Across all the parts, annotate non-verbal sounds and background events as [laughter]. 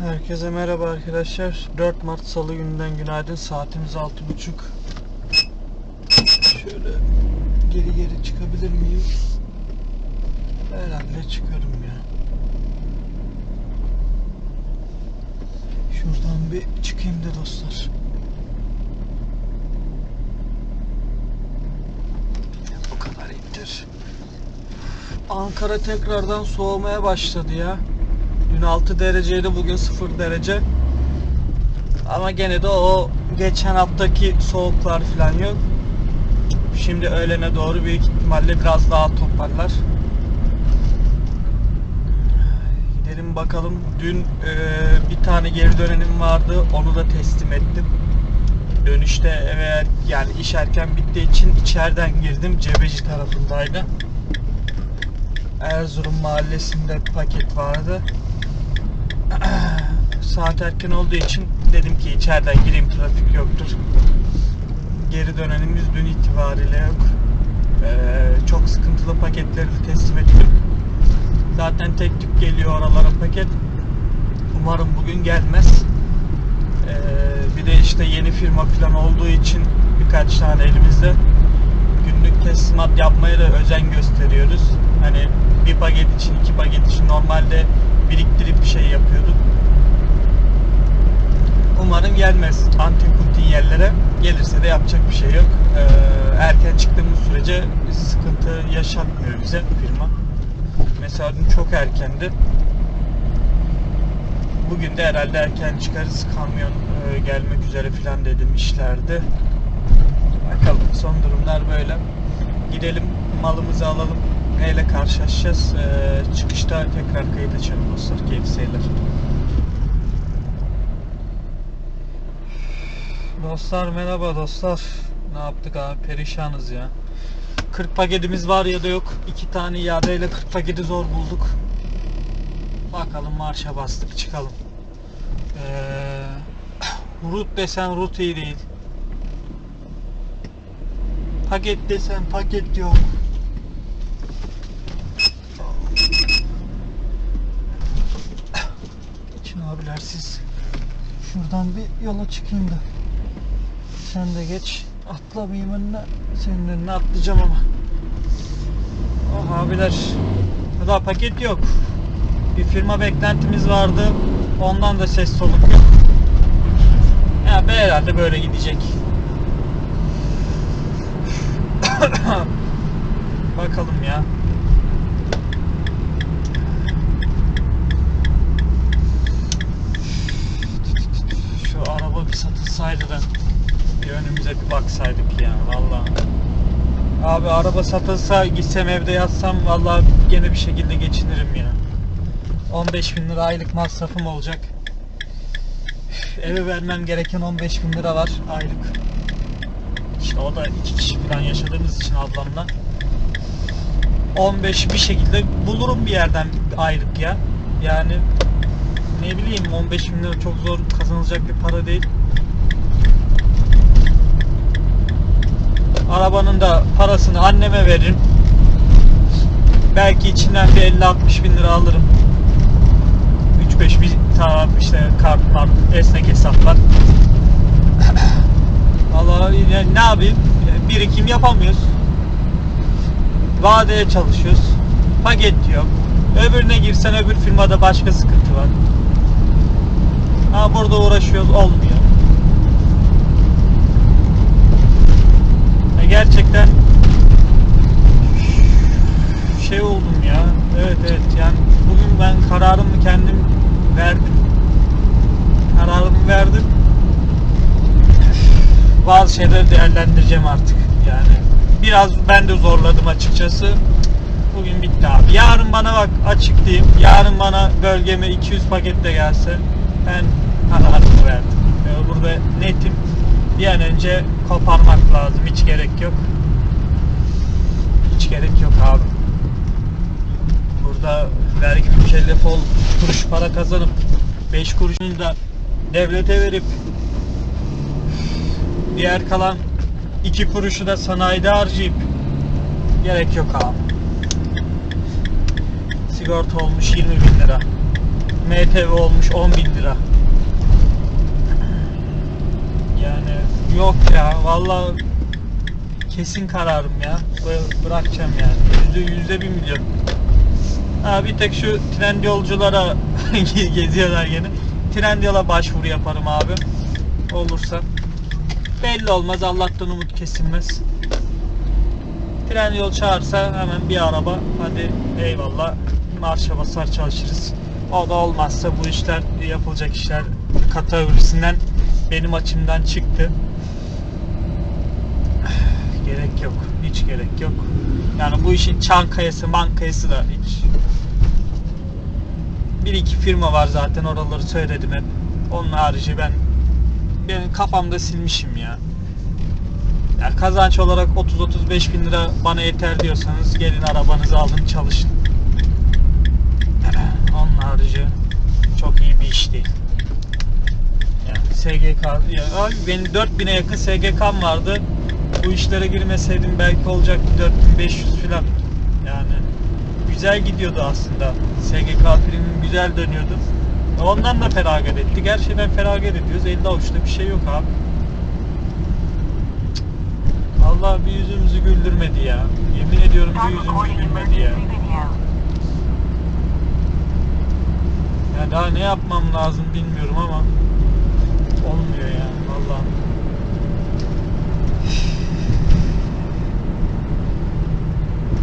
Herkese merhaba arkadaşlar. 4 Mart Salı gününden günaydın. Saatimiz 6.30. Şöyle geri geri çıkabilir miyim? Herhalde çıkarım ya. Şuradan bir çıkayım da dostlar. Bu kadar ittir. Ankara tekrardan soğumaya başladı ya. Dün 6 dereceydi bugün 0 derece. Ama gene de o geçen haftaki soğuklar falan yok. Şimdi öğlene doğru büyük ihtimalle biraz daha toparlar. Gidelim bakalım. Dün e, bir tane geri dönenim vardı. Onu da teslim ettim. Dönüşte eve yani iş erken bittiği için içeriden girdim. Cebeci tarafındaydı. Erzurum mahallesinde paket vardı. [clears throat] Saat erken olduğu için dedim ki içeriden gireyim trafik yoktur. Geri dönenimiz dün itibariyle yok. Ee, çok sıkıntılı paketleri de teslim ettim. Zaten tek tük geliyor oralara paket. Umarım bugün gelmez. Ee, bir de işte yeni firma falan olduğu için birkaç tane elimizde günlük teslimat yapmaya da özen gösteriyoruz. Hani bir paket için, iki paket için normalde biriktirip bir şey yapıyorduk. Umarım gelmez antin kuntin yerlere. Gelirse de yapacak bir şey yok. Ee, erken çıktığımız sürece sıkıntı yaşatmıyor bize firma. Mesela dün çok erkendi. Bugün de herhalde erken çıkarız. Kamyon e, gelmek üzere falan dedim işlerde. Bakalım son durumlar böyle. Gidelim malımızı alalım. Neyle karşılaşacağız? Ee, çıkışta tekrar kayıt açalım dostlar. Keyifli seyirler. Dostlar merhaba dostlar. Ne yaptık abi? Perişanız ya. 40 paketimiz var ya da yok. İki tane iadeyle 40 paketi zor bulduk. Bakalım marşa bastık çıkalım. Ee, rut desen rut iyi değil. Paket desen paket yok. Şimdi abiler siz şuradan bir yola çıkayım da. Sen de geç. Atlamayayım önüne. Senin önüne atlayacağım ama. Oh abiler. Daha paket yok. Bir firma beklentimiz vardı. Ondan da ses soluk yok. Ya be herhalde böyle gidecek. [coughs] Bakalım ya. Bir satılsaydı da bir önümüze bir baksaydık ya vallahi. Abi araba satılsa gitsem evde yatsam vallahi gene bir şekilde geçinirim ya. 15 bin lira aylık masrafım olacak. Eve vermem gereken 15 bin lira var aylık. İşte o da iki kişi falan yaşadığımız için ablamla. 15 bir şekilde bulurum bir yerden aylık ya. Yani ne bileyim 15 bin lira çok zor kazanılacak bir para değil. Arabanın da parasını anneme veririm. Belki içinden bir 50-60 bin lira alırım. 3-5 bir taraf işte kart mart esnek hesaplar. [coughs] Vallahi ne, ne yapayım? Birikim yapamıyoruz. Vadeye çalışıyoruz. Paket yok. Öbürüne girsen öbür firmada başka sıkıntı var. Ha burada uğraşıyoruz olmuyor. E, gerçekten şey oldum ya. Evet evet yani bugün ben kararımı kendim verdim. Kararımı verdim. Bazı şeyleri değerlendireceğim artık. Yani biraz ben de zorladım açıkçası. Bugün bitti abi. Yarın bana bak açık diyeyim. Yarın bana bölgeme 200 paket de gelse ben kararımı verdim. Burada netim. Bir an önce koparmak lazım. Hiç gerek yok. Hiç gerek yok abi. Burada vergi mükellef ol, kuruş para kazanıp 5 kuruşunu da devlete verip diğer kalan 2 kuruşu da sanayide harcayıp gerek yok abi. Sigorta olmuş 20 bin lira. MTV olmuş 10 bin lira. Yani yok ya valla kesin kararım ya. Bı- Bırakacağım yani. Yüzde, yüzde bir milyon. Ha bir tek şu trend yolculara [laughs] geziyorlar gene. Trend yola başvuru yaparım abi. Olursa. Belli olmaz. Allah'tan umut kesilmez. Tren yol çağırsa hemen bir araba hadi eyvallah marşa basar çalışırız. O da olmazsa bu işler yapılacak işler kategorisinden benim açımdan çıktı. Gerek yok. Hiç gerek yok. Yani bu işin çankayası mankayası da hiç bir iki firma var zaten oraları söyledim hep. Onun harici ben benim kafamda silmişim ya. Yani kazanç olarak 30-35 bin lira bana yeter diyorsanız gelin arabanızı alın çalışın. Onun harici çok iyi bir iş değil. Yani SGK, ya abi benim 4000'e yakın SGK'm vardı. Bu işlere girmeseydim belki olacaktı 4500 falan. Yani güzel gidiyordu aslında. SGK primim güzel dönüyordu. Ondan da feragat ettik. Her şeyden feragat ediyoruz. Elde avuçta bir şey yok abi. Allah bir yüzümüzü güldürmedi ya. Yemin ediyorum bir yüzümüzü gülmedi ya. Ya daha ne yapmam lazım bilmiyorum ama olmuyor ya vallahi.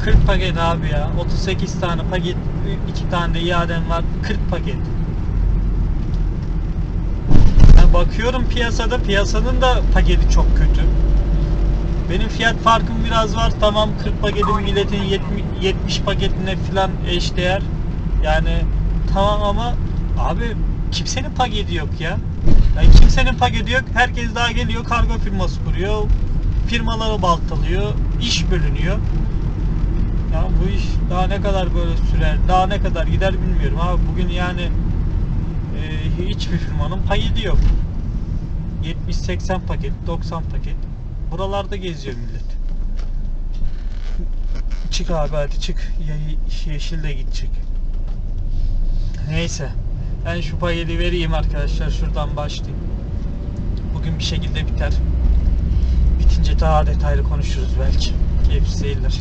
...40 paket abi ya. 38 tane paket, 2 tane de iadem var. 40 paket. Ya bakıyorum piyasada, piyasanın da paketi çok kötü. Benim fiyat farkım biraz var. Tamam 40 paketin milletin 70, 70 paketine falan eşdeğer. Yani tamam ama abi kimsenin paketi yok ya. Yani kimsenin paketi yok. Herkes daha geliyor kargo firması kuruyor. Firmaları baltalıyor. iş bölünüyor. Ya bu iş daha ne kadar böyle sürer, daha ne kadar gider bilmiyorum. Abi bugün yani e, hiçbir firmanın paketi yok. 70-80 paket, 90 paket. Buralarda geziyor millet. Çık abi hadi çık. Ye- Yeşil de gidecek. Neyse. Ben şu paketi vereyim arkadaşlar. Şuradan başlayayım. Bugün bir şekilde biter. Bitince daha detaylı konuşuruz belki. Keyifli seyirler.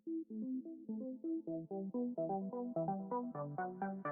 Thank you.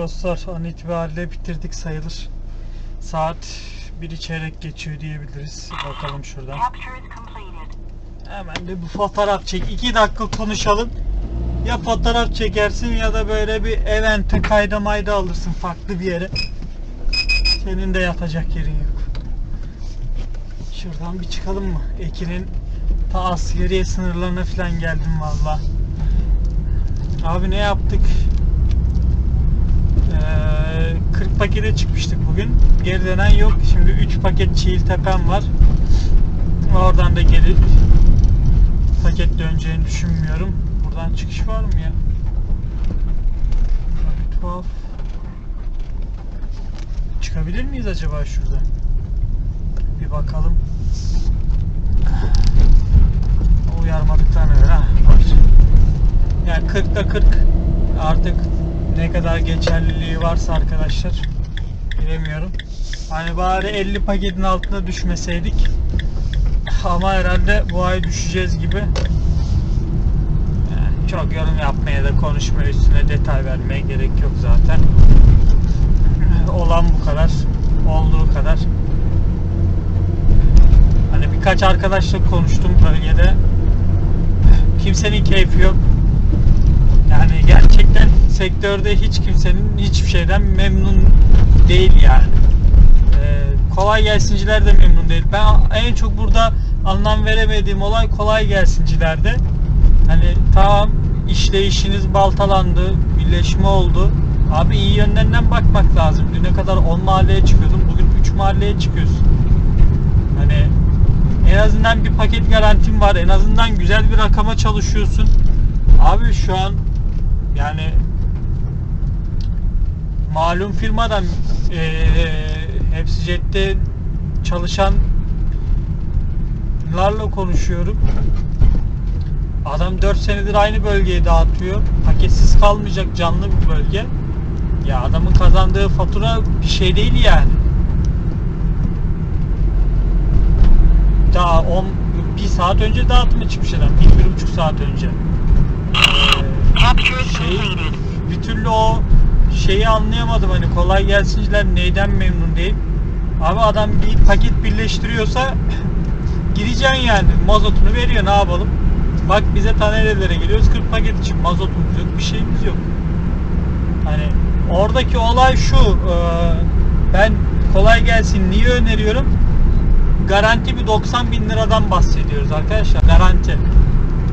dostlar an itibariyle bitirdik sayılır. Saat bir çeyrek geçiyor diyebiliriz. Bakalım şuradan. Hemen de bu fotoğraf çek. 2 dakika konuşalım. Ya fotoğraf çekersin ya da böyle bir evente kayda mayda alırsın farklı bir yere. Senin de yatacak yerin yok. Şuradan bir çıkalım mı? Ekin'in Ta askeriye sınırlarına falan geldim valla. Abi ne yaptık? Ee, 40 pakete çıkmıştık bugün. Geri dönen yok. Şimdi 3 paket çiğil tepem var. Oradan da geri paket döneceğini düşünmüyorum. Buradan çıkış var mı ya? Abi tuhaf. Çıkabilir miyiz acaba şuradan? Bir bakalım. Uyarmadıklarına göre ha, var. Yani 40'ta 40 artık ne kadar geçerliliği varsa arkadaşlar bilemiyorum. Hani bari 50 paketin altına düşmeseydik ama herhalde bu ay düşeceğiz gibi. Yani çok yorum yapmaya da konuşmaya üstüne detay vermeye gerek yok zaten. Olan bu kadar. Olduğu kadar. Hani birkaç arkadaşla konuştum bölgede. Kimsenin keyfi yok. Sektörde hiç kimsenin hiçbir şeyden memnun değil yani. Ee, kolay gelsinciler de memnun değil. Ben en çok burada anlam veremediğim olay kolay gelsincilerde. Hani tamam işleyişiniz baltalandı, birleşme oldu. Abi iyi yönlerinden bakmak lazım. Düne kadar 10 mahalleye çıkıyordum. Bugün 3 mahalleye çıkıyorsun. Hani en azından bir paket garantin var. En azından güzel bir rakama çalışıyorsun. Abi şu an yani malum firmadan eee hepsi cepte çalışanlarla konuşuyorum. Adam 4 senedir aynı bölgeyi dağıtıyor. Paketsiz kalmayacak canlı bir bölge. Ya adamın kazandığı fatura bir şey değil yani. Daha 10 bir saat önce dağıtıma çıkmış adam. Bir, bir buçuk saat önce. Ee, şey, bir türlü o şeyi anlayamadım hani kolay gelsinciler neyden memnun değil. Abi adam bir paket birleştiriyorsa [clears throat] gideceksin yani mazotunu veriyor ne yapalım. Bak bize tanelere geliyoruz 40 paket için mazotumuz yok bir şeyimiz yok. Hani oradaki olay şu e, ben kolay gelsin niye öneriyorum? Garanti bir 90 bin liradan bahsediyoruz arkadaşlar garanti.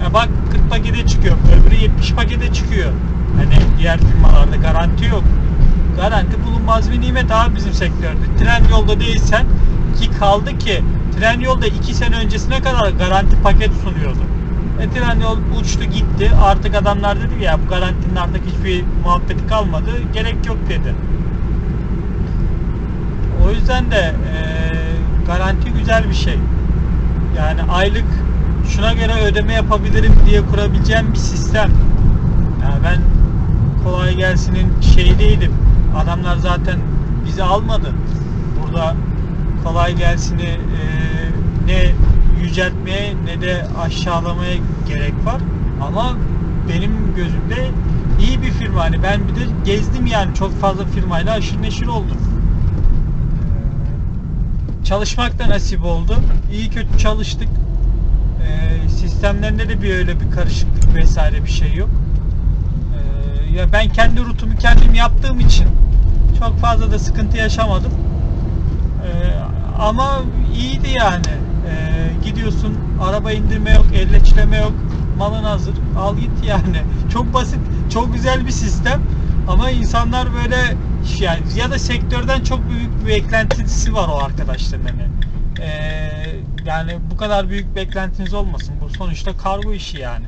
Ya bak 40 pakete çıkıyor öbürü 70 pakete çıkıyor. Hani diğer firmalarda garanti yok. Garanti bulunmaz bir nimet abi bizim sektörde. Tren yolda değilsen ki kaldı ki tren yolda 2 sene öncesine kadar garanti paket sunuyordu. E tren yol uçtu gitti. Artık adamlar dedi ya bu garantinin artık hiçbir muhabbeti kalmadı. Gerek yok dedi. O yüzden de e, garanti güzel bir şey. Yani aylık şuna göre ödeme yapabilirim diye kurabileceğim bir sistem. Yani ben kolay gelsinin şeydeydim. Adamlar zaten bizi almadı. Burada kolay gelsini e, ne yüceltmeye ne de aşağılamaya gerek var. Ama benim gözümde iyi bir firma. Hani ben bir de gezdim yani çok fazla firmayla aşırı neşir oldum. Çalışmak da nasip oldu. İyi kötü çalıştık. Ee, sistemlerinde de bir öyle bir karışıklık vesaire bir şey yok. Ya ben kendi rutumu kendim yaptığım için çok fazla da sıkıntı yaşamadım. Ee, ama iyiydi yani. Ee, gidiyorsun araba indirme yok, elleçleme yok. Malın hazır. Al git yani. [laughs] Çok basit, çok güzel bir sistem. Ama insanlar böyle yani ya da sektörden çok büyük bir beklentisi var o arkadaşların hani. Ee, yani bu kadar büyük beklentiniz olmasın. Bu sonuçta kargo işi yani.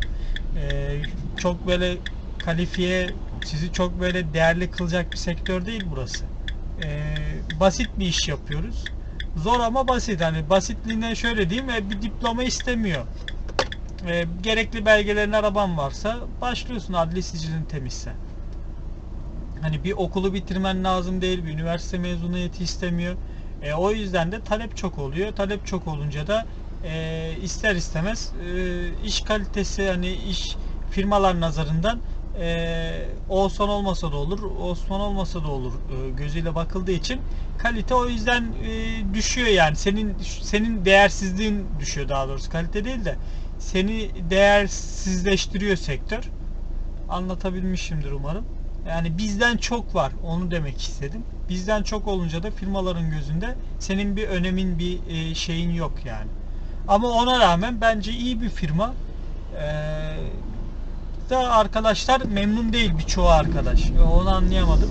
Ee, çok böyle kalifiye sizi çok böyle değerli kılacak bir sektör değil burası. Ee, basit bir iş yapıyoruz. Zor ama basit. Hani basitliğine şöyle diyeyim e, bir diploma istemiyor. E, gerekli belgelerin araban varsa başlıyorsun adli sicilin temizse. Hani bir okulu bitirmen lazım değil, bir üniversite mezuniyeti istemiyor. E, o yüzden de talep çok oluyor. Talep çok olunca da e, ister istemez e, iş kalitesi hani iş firmalar nazarından e, Osman olmasa da olur, Osman olmasa da olur e, gözüyle bakıldığı için kalite o yüzden e, düşüyor yani. Senin senin değersizliğin düşüyor daha doğrusu. Kalite değil de seni değersizleştiriyor sektör. Anlatabilmişimdir umarım. Yani bizden çok var onu demek istedim. Bizden çok olunca da firmaların gözünde senin bir önemin bir e, şeyin yok yani. Ama ona rağmen bence iyi bir firma. Ee, da arkadaşlar memnun değil birçoğu arkadaş. Onu anlayamadım.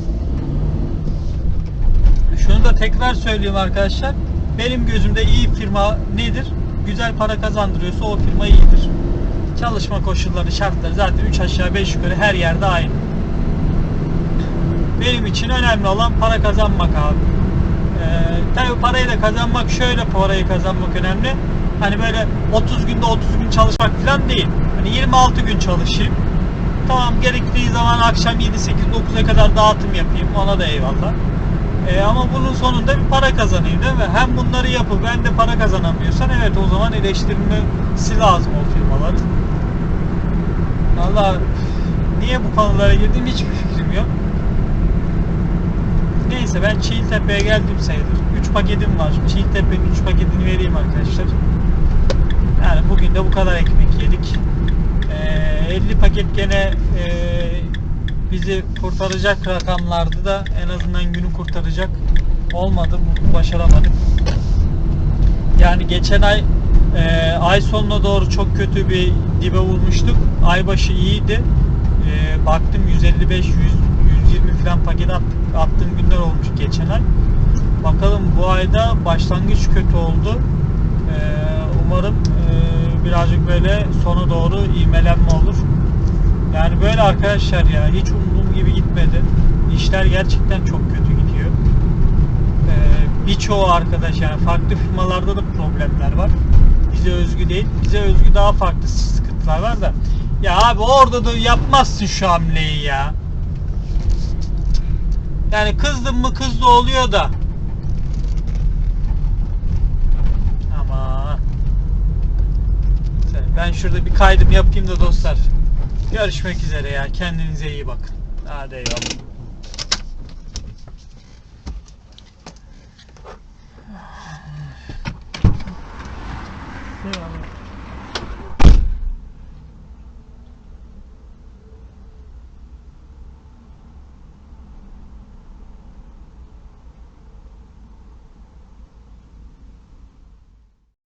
Şunu da tekrar söyleyeyim arkadaşlar. Benim gözümde iyi firma nedir? Güzel para kazandırıyorsa o firma iyidir. Çalışma koşulları, şartları zaten 3 aşağı 5 yukarı her yerde aynı. Benim için önemli olan para kazanmak abi. Ee, tabii parayı da kazanmak şöyle parayı kazanmak önemli. Hani böyle 30 günde 30 gün çalışmak falan değil. Hani 26 gün çalışayım. Tamam gerektiği zaman akşam 7 8 9'a kadar dağıtım yapayım. Ona da eyvallah. Ee, ama bunun sonunda bir para kazanayım değil mi? Hem bunları yapıp ben de para kazanamıyorsan evet o zaman eleştirilmesi lazım o firmaların. Valla niye bu konulara girdim hiçbir fikrim yok. Neyse ben Çiğiltepe'ye geldim sayılır. 3 paketim var. Çiğiltepe'nin 3 paketini vereyim arkadaşlar. Yani bugün de bu kadar ekmek yedik. Ee, 50 paket gene e, bizi kurtaracak rakamlardı da en azından günü kurtaracak olmadı. Başaramadık. Yani geçen ay e, ay sonuna doğru çok kötü bir dibe vurmuştuk. Ay başı iyiydi. E, baktım 155 100 120 falan paket attık, attığım günler olmuş geçen ay. Bakalım bu ayda başlangıç kötü oldu. Umarım birazcık böyle sona doğru ivmelenme olur. Yani böyle arkadaşlar ya hiç umduğum gibi gitmedi. İşler gerçekten çok kötü gidiyor. Ee, birçoğu arkadaş yani farklı firmalarda da problemler var. Bize özgü değil. Bize özgü daha farklı sıkıntılar var da. Ya abi orada da yapmazsın şu hamleyi ya. Yani kızdın mı kızdı oluyor da. Ama ben şurada bir kaydım yapayım da dostlar. Görüşmek üzere ya. Kendinize iyi bakın. Hadi. Eyvallah.